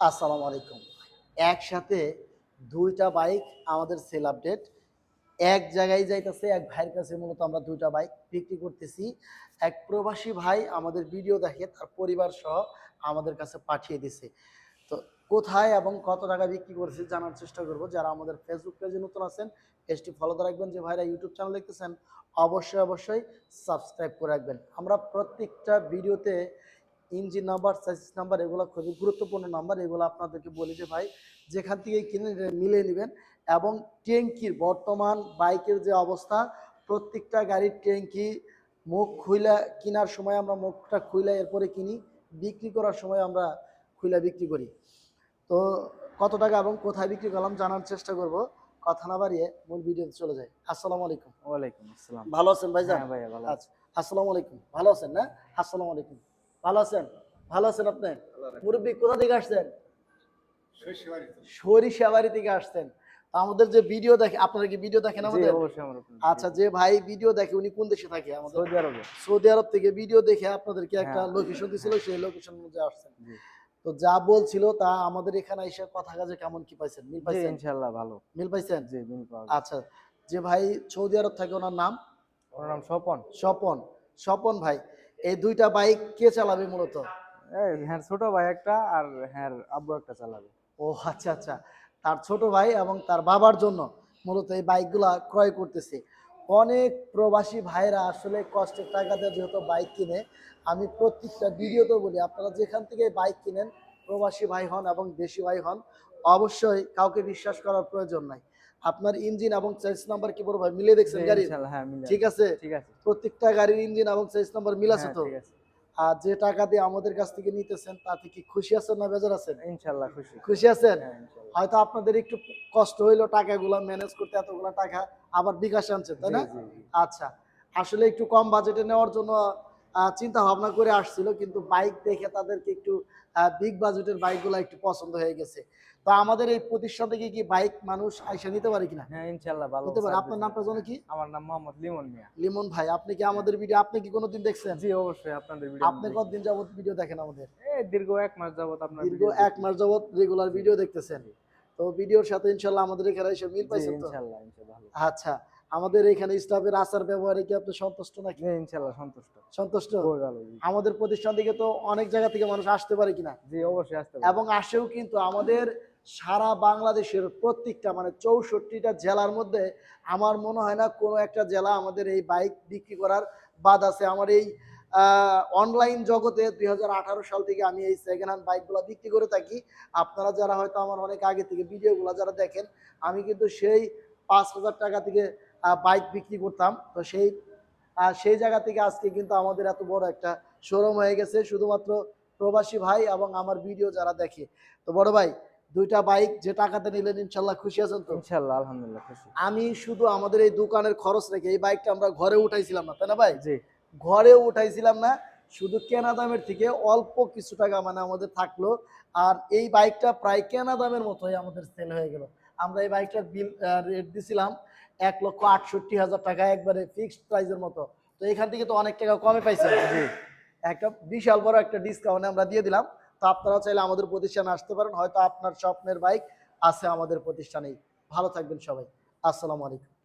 আসসালামু আলাইকুম। একসাথে দুইটা বাইক, আমাদের সেল আপডেট। এক জায়গায় যাইতেছে, এক ভাইয়ের কাছে মূলত আমরা দুইটা বাইক বিক্রি করতেছি। এক প্রবাসী ভাই আমাদের ভিডিও দেখে, তার পরিবার সহ আমাদের কাছে পাঠিয়ে দিছে। তো কোথায় এবং কত টাকা বিক্রি করেছে জানার চেষ্টা করব। যারা আমাদের ফেসবুক পেজে নতুন আছেন পেজটি ফলো করে রাখবেন। যে ভাইরা ইউটিউব চ্যানেল দেখতেছেন, অবশ্যই অবশ্যই সাবস্ক্রাইব করে রাখবেন। আমরা প্রত্যেকটা ভিডিওতে ইঞ্জিন নাম্বার সাইজ নাম্বার এগুলো খুবই গুরুত্বপূর্ণ নাম্বার। এগুলো আপনাদেরকে বলি যে ভাই যেখান থেকে কিনে মিলিয়ে নেবেন। এবং ট্যাঙ্কির বর্তমান বাইকের যে অবস্থা প্রত্যেকটা গাড়ির ট্যাঙ্কি মুখ খুইলা কেনার সময় আমরা মুখটা খুইলা এরপরে কিনি বিক্রি করার সময় আমরা খুইলা বিক্রি করি। তো কত টাকা এবং কোথায় বিক্রি করলাম জানার চেষ্টা করব। কথা না বাড়িয়ে মূল ভিডিওতে চলে যাই। আসসালামু আলাইকুম। ওয়ালাইকুম আসসালাম। ভালো আছেন ভাইজান? হ্যাঁ ভাইয়া ভালো আচ্ছা আসসালামু আলাইকুম। ভালো আছেন না? আসসালামু আলাইকুম। ভালো আছেন? ভালো আছেন আপনি? মুরব্বী কোথা থেকে আসছেন? সরিষাবাড়ি থেকে। আসছেন। আমাদের যে ভিডিও দেখে আপনারা কি ভিডিও দেখেন আমাদের? আচ্ছা যে ভাই ভিডিও দেখে উনি কোন দেশে থাকে আমাদের? সৌদি আরবে। সৌদি আরব থেকে ভিডিও দেখে আপনাদেরকে একটা হ্যাঁ। লোকেশন দিছিল সেই লোকেশন অনুযায়ী আসছেন। তো যা বলছিল তা আমাদের এখানে এসে কথা কাজে কেমন কি পাইছেন? মিল পাইছেন? ইনশাআল্লাহ ভালো। মিল পাইছেন? জি মিল পাওয়া আচ্ছা যে ভাই সৌদি আরব থাকে ওনার নাম? ওনার নাম স্বপন। স্বপন। স্বপন ভাই এই দুইটা বাইক কে চালাবে মূলত? হ্যাঁ ছোট ভাই একটা আর হ্যাঁ আব্বু একটা চালাবে। ও আচ্ছা আচ্ছা। তার ছোট ভাই এবং তার বাবার জন্য মূলত এই বাইকগুলা ক্রয় করতেছে। অনেক প্রবাসী ভাইরা আসলে কষ্টের টাকাতে যেহেতু বাইক কিনে আমি প্রত্যেকটা ভিডিওতে বলি আপনারা যেখান থেকে বাইক কিনেন প্রবাসী ভাই হন এবং দেশি ভাই হন অবশ্যই কাউকে বিশ্বাস করার প্রয়োজন নাই। আপনার ইঞ্জিন এবং সেলস নাম্বার কি বড় ভাই? মিলে দেখছেন গাড়ি? হ্যাঁ ঠিক আছে? ঠিক আছে। প্রত্যেকটা গাড়ির ইঞ্জিন এবং সেলস নাম্বার মিল আছে হ্যাঁ, তো? আর যে টাকা দিয়ে আমাদের কাছ থেকে নিতেছেন তাতে কি খুশি আছেন না বেজার আছেন? ইনশাআল্লাহ খুশি। খুশি আছেন? হ্যাঁ হয়তো আপনাদের একটু কষ্ট হইল টাকাগুলো ম্যানেজ করতে এতগুলো টাকা আবার বিকাশ আনছেন তাই না। আচ্ছা আসলে একটু কম বাজেটে নেওয়ার জন্য চিন্তা ভাবনা করে আসছিল কিন্তু বাইক দেখে তাদেরকে একটু বিগ বাজেটের বাইকগুলো একটু পছন্দ হয়ে গেছে। তো আমাদের এই প্রতিষ্ঠান থেকে কি বাইক মানুষ আইসা নিতে পারে কিনা? হ্যাঁ ইনশাআল্লাহ ভালো নিতে পারে। আপনার নামটা জানো কি? আমার নাম মোহাম্মদ লিমন মিয়া। লিমন ভাই আপনি কি আমাদের ভিডিও আপনি কি কোনোদিন দেখছেন? জি অবশ্যই আপনাদের ভিডিও আপনি কতদিন যাবত ভিডিও দেখেন আমাদের? এই দীর্ঘ এক মাস যাবত আপনার দীর্ঘ এক মাস যাবত রেগুলার ভিডিও দেখতেছেন। তো ভিডিওর সাথে ইনশাল্লাহ আমাদের এখানে এসে মিল পাইছেন তো? ইনশাআল্লাহ ইনশাআল্লাহ। আচ্ছা আমাদের এখানে স্টাফের আচার ব্যবহারে কি আপনি সন্তুষ্ট নাকি? জি ইনশাআল্লাহ সন্তুষ্ট। সন্তুষ্ট? আমাদের প্রতিষ্ঠান থেকে তো অনেক জায়গা থেকে মানুষ আসতে পারে কিনা? জি অবশ্যই আসতে এবং আসেও কিন্তু আমাদের সারা বাংলাদেশের প্রত্যেকটা মানে চৌষট্টিটা জেলার মধ্যে আমার মনে হয় না কোনো একটা জেলা আমাদের এই বাইক বিক্রি করার বাদ আছে। আমার এই অনলাইন জগতে দুই হাজার আঠারো সাল থেকে আমি এই সেকেন্ড হ্যান্ড বাইকগুলো বিক্রি করে থাকি। আপনারা যারা হয়তো আমার অনেক আগে থেকে ভিডিওগুলো যারা দেখেন আমি কিন্তু সেই পাঁচ হাজার টাকা থেকে বাইক বিক্রি করতাম। তো সেই সেই জায়গা থেকে আজকে কিন্তু আমাদের এত বড় একটা শোরুম হয়ে গেছে। শুধুমাত্র প্রবাসী ভাই এবং আমার ভিডিও যারা দেখে। তো বড় ভাই দুইটা বাইক যে টাকাতে নিলেন ইনশাল্লাহ খুশি আছেন তো? ইনশাআল্লাহ আলহামদুলিল্লাহ খুশি। আমি শুধু আমাদের এই দোকানের খরচ রেখে এই বাইকটা আমরা ঘরে উঠাইছিলাম না তাই না ভাই? জি। ঘরে উঠাইছিলাম না শুধু কেনা দামের থেকে অল্প কিছু টাকা মানে আমাদের থাকল। আর এই বাইকটা প্রায় কেনা দামের মতোই আমাদের সেল হয়ে গেল। আমরা এই বাইকটার বিল রেট দিছিলাম। এক লক্ষ আটষট্টি হাজার টাকা একবারে ফিক্সড প্রাইসের মতো। তো এখান থেকে তো অনেক টাকা কমে পাইছে। একটা বিশাল বড় একটা ডিসকাউন্ট আমরা দিয়ে দিলাম। তো আপনারা চাইলে আমাদের প্রতিষ্ঠানে আসতে পারেন। হয়তো আপনার স্বপ্নের বাইক আছে আমাদের প্রতিষ্ঠানেই। ভালো থাকবেন সবাই। আসসালামু আলাইকুম।